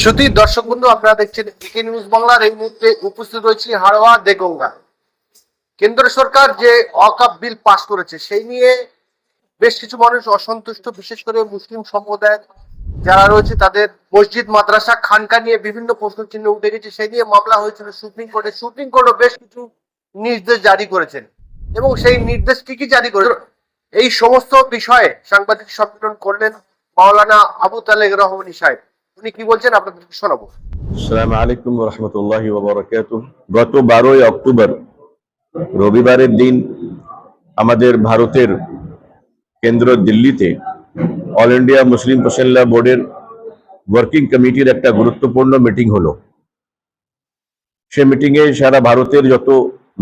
শুধু দর্শক বন্ধু, আপনারা দেখছেন একে নিউজ বাংলার এই মুহূর্তে উপস্থিত রয়েছে হাড়োয়া দেগঙ্গা। কেন্দ্র সরকার যে অকাপ বিল পাশ করেছে, সেই নিয়ে বেশ কিছু মানুষ অসন্তুষ্ট, বিশেষ করে মুসলিম সম্প্রদায়ের যারা রয়েছে, তাদের মসজিদ, মাদ্রাসা, খানকা নিয়ে বিভিন্ন প্রশ্ন চিহ্ন উঠে গেছে। সেই নিয়ে মামলা হয়েছিল সুপ্রিম কোর্টে। সুপ্রিম কোর্টও বেশ কিছু নির্দেশ জারি করেছেন। এবং সেই নির্দেশ কি কি জারি করে এই সমস্ত বিষয়ে সাংবাদিক সম্মেলন করলেন মাওলানা আবু তালেক রহমানী সাহেব। উনি কি বলছেন? আপনাদেরকে শোনাবো। আসসালামু আলাইকুম রহমতুল্লাহ গত বারোই অক্টোবর, রবিবারের দিন আমাদের ভারতের কেন্দ্র দিল্লিতে অল ইন্ডিয়া মুসলিম প্রসেনলা বোর্ডের ওয়ার্কিং কমিটির একটা গুরুত্বপূর্ণ মিটিং হলো। সে মিটিংয়ে সারা ভারতের যত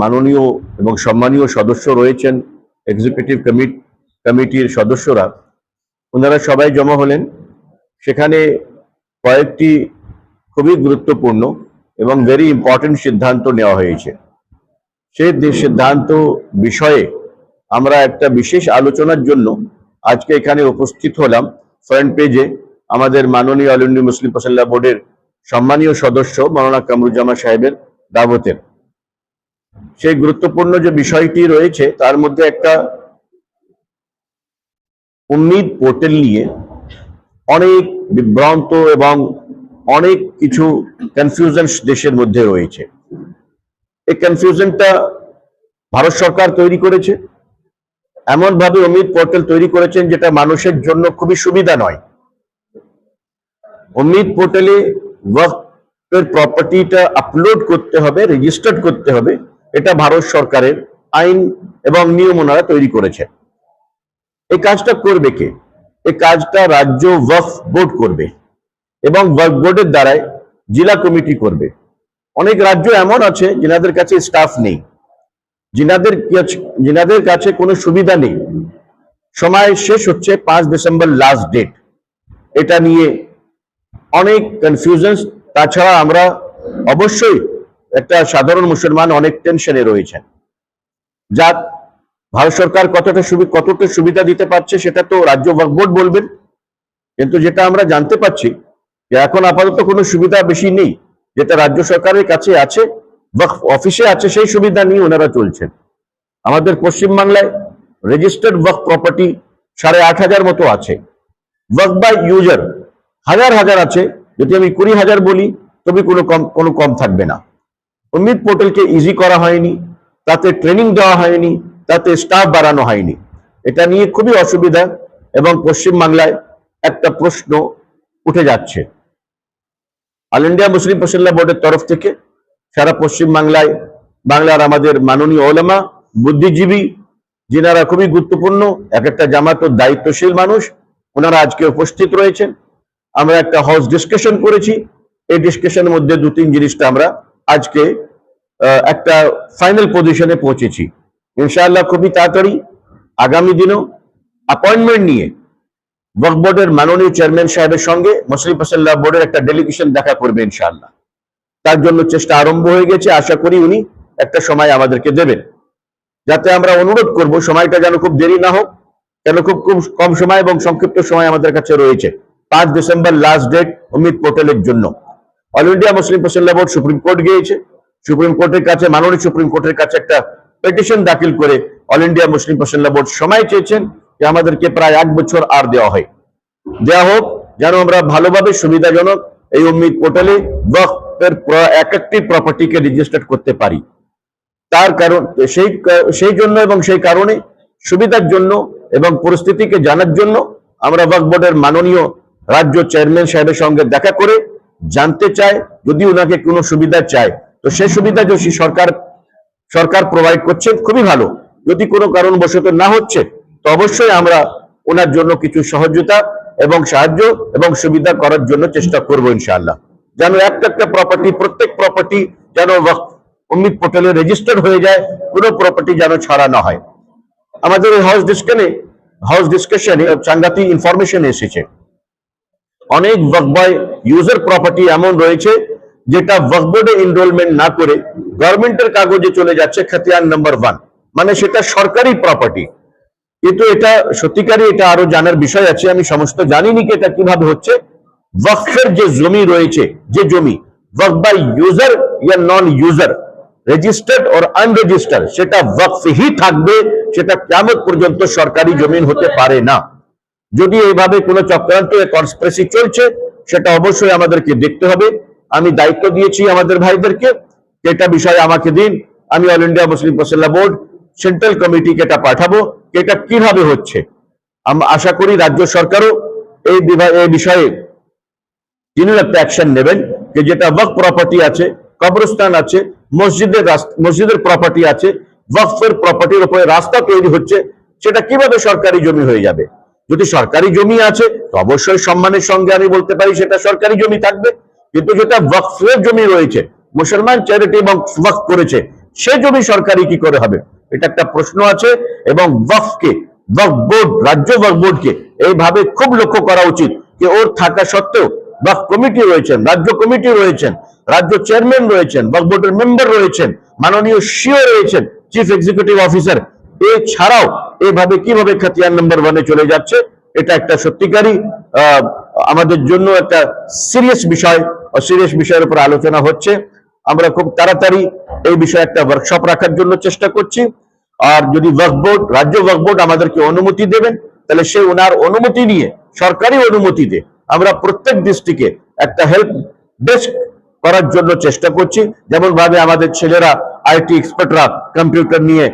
মাননীয় এবং সম্মানীয় সদস্য রয়েছেন এক্সিকিউটিভ কমিট কমিটির সদস্যরা, ওনারা সবাই জমা হলেন। সেখানে কয়েকটি খুবই গুরুত্বপূর্ণ এবং ভেরি ইম্পর্টেন্ট সিদ্ধান্ত নেওয়া হয়েছে। সেই সিদ্ধান্ত বিষয়ে আমরা একটা বিশেষ আলোচনার জন্য আজকে এখানে উপস্থিত হলাম। ফ্রন্ট পেজে আমাদের মাননীয় অল ইন্ডিয়া মুসলিম প্রসাল্লা বোর্ডের সম্মানীয় সদস্য মৌলানা কামরুজ্জামা সাহেবের দাবতের সেই গুরুত্বপূর্ণ যে বিষয়টি রয়েছে, তার মধ্যে একটা উম্মিদ পোর্টাল নিয়ে অনেক বিভ্রান্ত এবং অনেক কিছু কনফিউশন দেশের মধ্যে রয়েছে। এই কনফিউশনটা ভারত সরকার তৈরি করেছে। এমন ভাবে অমিত পোর্টাল তৈরি করেছেন যেটা মানুষের জন্য খুবই সুবিধা নয়। অমিত পোর্টালে ওয়ার্কের প্রপার্টিটা আপলোড করতে হবে রেজিস্টার্ড করতে হবে। এটা ভারত সরকারের আইন এবং নিয়ম ওনারা তৈরি করেছে এই কাজটা করবে কে? এই কাজটা রাজ্য ওয়াকফ বোর্ড করবে এবং ওয়াকফ বোর্ডের দ্বারাই জেলা কমিটি করবে। অনেক রাজ্য এমন আছে যেনাদের কাছে স্টাফ নেই। যিনাদের যিনাদের কাছে কোনো সুবিধা নেই। সময় শেষ হচ্ছে পাঁচ ডিসেম্বর লাস্ট ডেট। এটা নিয়ে অনেক কনফিউশন তাছাড়া আমরা অবশ্যই একটা সাধারণ মুসলমান অনেক টেনশনে রয়েছেন। যা ভারত সরকার কতটা সুবিধা কতটা সুবিধা দিতে পারছে সেটা তো রাজ্য বোর্ড বলবেন। কিন্তু যেটা আমরা জানতে পারছি যে এখন আপাতত কোনো সুবিধা বেশি নেই। যেটা রাজ্য সরকারের কাছে আছে ওয়াকফ অফিসে আছে, সেই সুবিধা নিয়ে ওনারা চলছেন। আমাদের পশ্চিমবাংলায় রেজিস্টার্ড ওয়াকফ প্রপার্টি সাড়ে আট হাজার মতো আছে। ওয়াকফ বাই ইউজার হাজার হাজার আছে। যদি আমি কুড়ি হাজার বলি, তবে কোনো কম কোনো কম থাকবে না। উম্মিদ পোর্টালকে ইজি করা হয়নি। তাতে ট্রেনিং দেওয়া হয়নি। তাতে স্টাফ বাড়ানো হয়নি। এটা নিয়ে খুবই অসুবিধা এবং পশ্চিমবাংলায় একটা প্রশ্ন উঠে যাচ্ছে। অল ইন্ডিয়া মুসলিম প্রসল্লা বোর্ডের তরফ থেকে সারা পশ্চিমবাংলায় বাংলার আমাদের মাননীয় ওলামা, বুদ্ধিজীবী, যিনারা খুবই গুরুত্বপূর্ণ, এক একটা জামাতর দায়িত্বশীল মানুষ, ওনারা আজকে উপস্থিত রয়েছেন। আমরা একটা হাউস ডিসকাশন করেছি। এই ডিসকাশনের মধ্যে দু তিন জিনিসটা আমরা আজকে একটা ফাইনাল পজিশনে পৌঁছেছি। ইনশাআল্লাহ খুবই তাড়াতাড়ি আগামী দিনেও অ্যাপয়েন্টমেন্ট নিয়ে ওয়াকফ বোর্ডের মাননীয় চেয়ারম্যান সাহেবের সঙ্গে মুসলিম ফসল্লাহ বোর্ডের একটা ডেলিগেশন দেখা করবে ইনশাআল্লাহ। তার জন্য চেষ্টা আরম্ভ হয়ে গেছে, আশা করি উনি একটা সময় আমাদেরকে দেবেন। যাতে আমরা অনুরোধ করব, সময়টা যেন খুব দেরি না হোক কেন খুব খুব কম সময় এবং সংক্ষিপ্ত সময় আমাদের কাছে রয়েছে। পাঁচ ডিসেম্বর লাস্ট ডেট অমিত পোর্টালের জন্য। All India Muslim personal board supreme court গিয়েছে। সুপ্রিম কোর্টের কাছে, মাননীয় সুপ্রিম কোর্টের কাছে একটা পিটিশন দাখিল করে all India Muslim personal board সময় চেয়েছেন যে আমাদেরকে প্রায় এক বছর আর দেওয়া হয়। দেওয়া হোক, যেন আমরা ভালোভাবে সুবিধাজনক এই অমিত পোর্টালে ওয়াকফের এক একটি প্রপার্টিকে রেজিস্টার করতে পারি। তার কারণ, সেই সেই জন্য এবং সেই কারণে, সুবিধার জন্য এবং পরিস্থিতিকে জানার জন্য আমরা ওয়াকফ বোর্ডের মাননীয় রাজ্য চেয়ারম্যান সাহেবের সঙ্গে দেখা করে জানতে চাই, যদি ওনাকে কোনো সুবিধা চায়। তো সেই সুবিধা যদি সরকার সরকার প্রোভাইড করছেন খুবই ভালো। যদি কোনো কারণবশত না হচ্ছে, তো অবশ্যই আমরা ওনার জন্য কিছু সহযোগিতা এবং সাহায্য এবং সুবিধা করার জন্য চেষ্টা করব ইনশাআল্লাহ। যেন একটা একটা প্রপার্টি প্রত্যেক প্রপার্টি যেন অমিত পোর্টালে রেজিস্টার হয়ে যায়, কোনো প্রপার্টি যেন ছাড়া না হয়। আমাদের এই হাউস ডিসকানে হাউস ডিসকাশনে সাংঘাতিক ইনফরমেশন এসেছে। অনেক ওয়াকবাই ইউজার প্রপার্টি এমন রয়েছে যেটা ওয়াকবোর্ডে এনরোলমেন্ট না করে গভর্নমেন্টের কাগজে চলে যাচ্ছে খাতিয়ান নাম্বার ওয়ান মানে সেটা সরকারি প্রপার্টি কিন্তু এটা সত্যিকারই এটা আরও জানার বিষয় আছে, আমি সমস্ত জানিনি কি এটা কীভাবে হচ্ছে। ওয়াকফের যে জমি রয়েছে, যে জমি ওয়াকফ by user yeah non user registered or unregistered সেটা ওয়াকফ হি থাকবে, সেটা কেমন পর্যন্ত সরকারি জমিন হতে পারে না। যদি এইভাবে কোনো চক্রান্ত কনস্পিরেসি চলছে, সেটা অবশ্যই আমাদেরকে দেখতে হবে। আমি দায়িত্ব দিয়েছি আমাদের ভাইদেরকে এটা বিষয়ে আমাকে দিন। আমি all India Muslim personal board central কমিটিকে এটা পাঠাবো এটা কীভাবে হচ্ছে। আশা করি রাজ্য সরকারও এই বিষয়ে তিনি একটা অ্যাকশন নেবেন, যে যেটা ওয়াক প্রপার্টি আছে, কবরস্থান আছে, মসজিদের মসজিদের প্রপার্টি আছে ওয়াকফের প্রপার্টির উপরে রাস্তা তৈরি হচ্ছে, সেটা কীভাবে সরকারি জমি হয়ে যাবে? যদি সরকারি জমি আছে, তো অবশ্যই সম্মানের সঙ্গে আমি বলতে পারি সেটা সরকারি জমি থাকবে। কিন্তু যেটা ওয়াকফের জমি রয়েছে, মুসলমান চ্যারিটি এবং ওয়াকফ করেছে, সে জমি সরকারি কি করে হবে? এটা একটা প্রশ্ন আছে এবং ওয়াকফকে ওয়াকফ বোর্ড, রাজ্য ওয়াকফ বোর্ডকে এইভাবে খুব লক্ষ্য করা উচিত যে ওর থাকা সত্ত্বেও ওয়াকফ কমিটি রয়েছেন, রাজ্য কমিটি রয়েছেন, রাজ্য চেয়ারম্যান রয়েছেন ওয়াকফ বোর্ডের মেম্বার রয়েছেন, মাননীয় সিও রয়েছেন চিফ এক্সিকিউটিভ অফিসার এছাড়াও এভাবে কীভাবে খাতিয়ান নাম্বার ওয়ানে চলে যাচ্ছে, এটা একটা সত্যিকারই আমাদের জন্য একটা সিরিয়াস বিষয়। সিরিয়াস বিষয়ের উপর আলোচনা হচ্ছে। আমরা খুব তাড়াতাড়ি এই বিষয়ে একটা ওয়ার্কশপ রাখার জন্য চেষ্টা করছি। আর যদি ওয়াকফ বোর্ড রাজ্য ওয়াকফ বোর্ড আমাদেরকে অনুমতি দেবেন, তাহলে সে ওনার অনুমতি নিয়ে, সরকারি অনুমতি অনুমতিতে আমরা প্রত্যেক ডিস্ট্রিক্টে একটা হেল্প ডেস্ক করার জন্য চেষ্টা করছি। যেমন ভাবে আমাদের ছেলেরা আইটি এক্সপার্টরা কম্পিউটার নিয়ে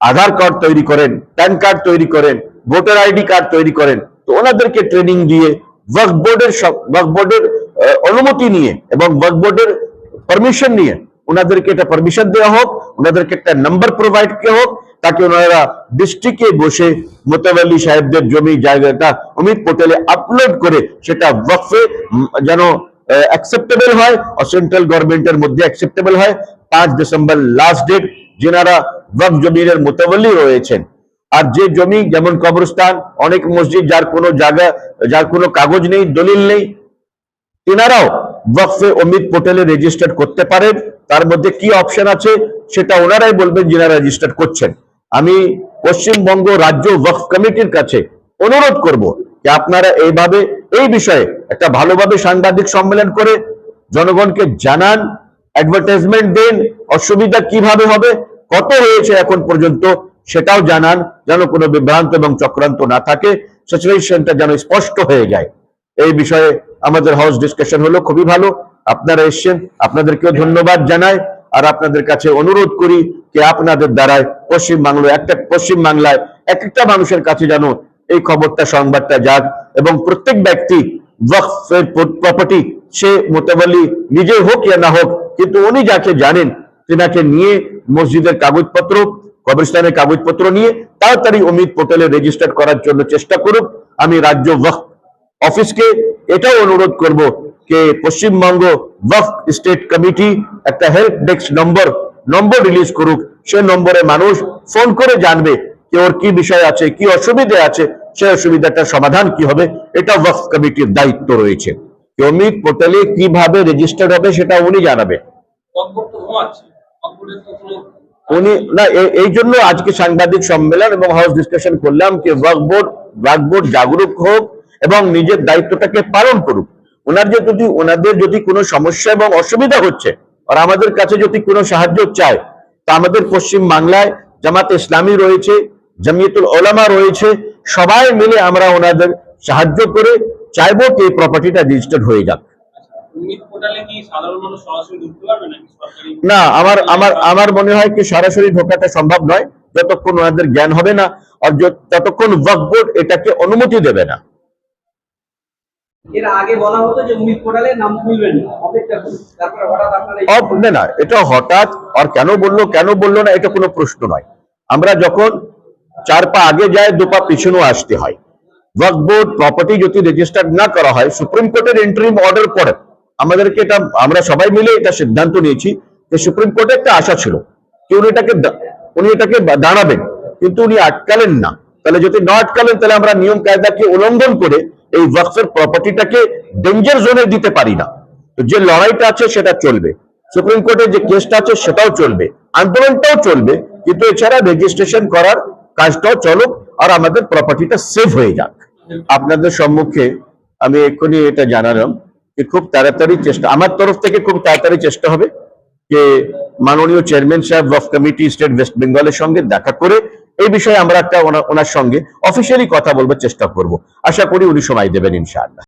আধার কার্ড তৈরি করেন প্যান কার্ড তৈরি করেন ভোটার আইডি কার্ড তৈরি করেন, তো ওনাদেরকে ট্রেনিং দিয়ে ওয়ার্ক বোর্ডের ওয়ার্ক বোর্ডের অনুমতি নিয়ে এবং ওয়ার্ক বোর্ডের পারমিশন নিয়ে ওনাদেরকে একটা পারমিশন দেওয়া হোক, ওনাদেরকে একটা নাম্বার প্রোভাইড করা হোক, তাকে ওনারা ডিস্ট্রিক্টে বসে মোতাবালি সাহেবদের জমি, জায়গাটা অমিত পোর্টালে আপলোড করে সেটা ওয়াকফে যেন অ্যাকসেপ্টেবল হয়, আর সেন্ট্রাল গভর্নমেন্টের মধ্যে অ্যাকসেপ্টেবল হয়। পাঁচ ডিসেম্বর লাস্ট ডেট যেনারা ওয়াকফ জমিনের মোতাবলি রয়েছেন। আর যে জমি, যেমন কবরস্থান, অনেক মসজিদ, যার কোনো জায়গা, যার কোনো কাগজ নেই, দলিল নেই তিনারাও ওয়াকফে অমিত পোর্টালে রেজিস্টার করতে পারেন। তার মধ্যে কি অপশন আছে সেটা ওনারাই বলবেন যিনারা রেজিস্টার করছেন। আমি পশ্চিমবঙ্গ রাজ্য ওয়াকফ কমিটির কাছে অনুরোধ করব যে আপনারা এইভাবে এই বিষয়ে একটা ভালোভাবে সাংবাদিক সম্মেলন করে জনগণকে জানান অ্যাডভার্টাইজমেন্ট দেন, অসুবিধা কীভাবে হবে, কত হয়েছে এখন পর্যন্ত সেটাও জানান, যেন কোনো বিভ্রান্ত এবং চক্রান্ত না থাকে। সিচুয়েশনটা যেন স্পষ্ট হয়ে যায়। এই বিষয়ে আমাদের হাউস ডিসকাশন হলো, খুবই ভালো। আপনারা এসছেন, আপনাদেরকেও ধন্যবাদ জানাই। আর আপনাদের কাছে অনুরোধ করি যে আপনাদের দ্বারায় পশ্চিম বাংলায় একটা, পশ্চিম বাংলায় এক একটা মানুষের কাছে যেন এই খবরটা, সংবাদটা যাক এবং প্রত্যেক ব্যক্তি ওয়াকফের প্রপার্টি সে মোতাবলি নিজে হোক ইয়া না হোক, কিন্তু উনি যাকে জানেন, তেনাকে নিয়ে মসজিদের কাগজপত্র, কবরস্থানের কাগজপত্র নিয়ে তাড়াতাড়ি অমিত পোর্টালে রেজিস্টার করার জন্য চেষ্টা করুক। আমি রাজ্য ওয়াকফ অফিসকে এটাও অনুরোধ করব যে পশ্চিমবঙ্গ ওয়াকফ স্টেট কমিটি একটা help desk number number release করুক। সে নম্বরে মানুষ ফোন করে জানবে যে ওর কি বিষয় আছে কি অসুবিধা আছে সেই অসুবিধাটার সমাধান কি হবে। এটা ওয়াকফ কমিটির দায়িত্ব রয়েছে। অমিত পোর্টালে কীভাবে রেজিস্টার হবে সেটা উনি কোনো উনি না এই জন্য আজকে সাংবাদিক সম্মেলন এবং হাউস ডিসকাশন করলাম যে ওয়ার্ক বোর্ড ওয়ার্ক বোর্ড জাগরুক হোক এবং নিজের দায়িত্বটাকে পালন করুক। ওনার যে যদি ওনাদের যদি কোনো সমস্যা এবং অসুবিধা হচ্ছে আর আমাদের কাছে যদি কোনো সাহায্য চায় তা আমাদের পশ্চিম বাংলায় জামাত ইসলামী রয়েছে জামিয়াতুল ওলামা রয়েছে সবাই মিলে আমরা ওনাদের সাহায্য করে চাইব যে প্রপার্টিটা রেজিস্টার্ড হয়ে যাক। না আমার আমার আমার মনে হয় কি সরাসরি ঢোকাটা সম্ভব নয়। যতক্ষণ ওনাদের জ্ঞান হবে না আর ততক্ষণ ওয়াকফ বোর্ড এটাকে অনুমতি দেবে না। এটা হঠাৎ আর কেন বলল কেন বলল না, এটা কোনো প্রশ্ন নয়। আমরা যখন চার পা আগে যায়, দু পা পিছনেও আসতে হয়। বোর্ড প্রপার্টি যদি রেজিস্টার না করা হয় সুপ্রিম কোর্টের এন্ট্রিম অর্ডার পরে। আমাদেরকে এটা, আমরা সবাই মিলে এটা সিদ্ধান্ত নিয়েছি যে সুপ্রিম কোর্টে একটা আশা ছিল। এটাকে উনি এটাকে দাঁড়াবেন। কিন্তু উনি আটকালেন না। তাহলে যদি না আটকালেন, তাহলে আমরা নিয়ম কায়দাকে উল্লঙ্ঘন করে এই ওয়াকফের প্রপার্টিটাকে ডেঞ্জার জোনে দিতে পারি না। তো যে লড়াইটা আছে সেটা চলবে। সুপ্রিম কোর্টে যে কেসটা আছে সেটাও চলবে। আন্দোলনটাও চলবে। কিন্তু এছাড়া রেজিস্ট্রেশন করার কাজটাও চলুক আর আমাদের প্রপার্টিটা সেভ হয়ে যাক। আপনাদের সম্মুখে আমি এক্ষুনি এটা জানালাম যে খুব তাড়াতাড়ি চেষ্টা আমার তরফ থেকে খুব তাড়াতাড়ি চেষ্টা হবে যে মাননীয় চেয়ারম্যান সাহেব অফ কমিটি স্টেট ওয়েস্ট বেঙ্গলের সঙ্গে দেখা করে এই বিষয়ে আমরা একটা ওনার সঙ্গে অফিসিয়ালি কথা বলবার চেষ্টা করব। আশা করি উনি সময় দেবেন ইনশাআল্লাহ।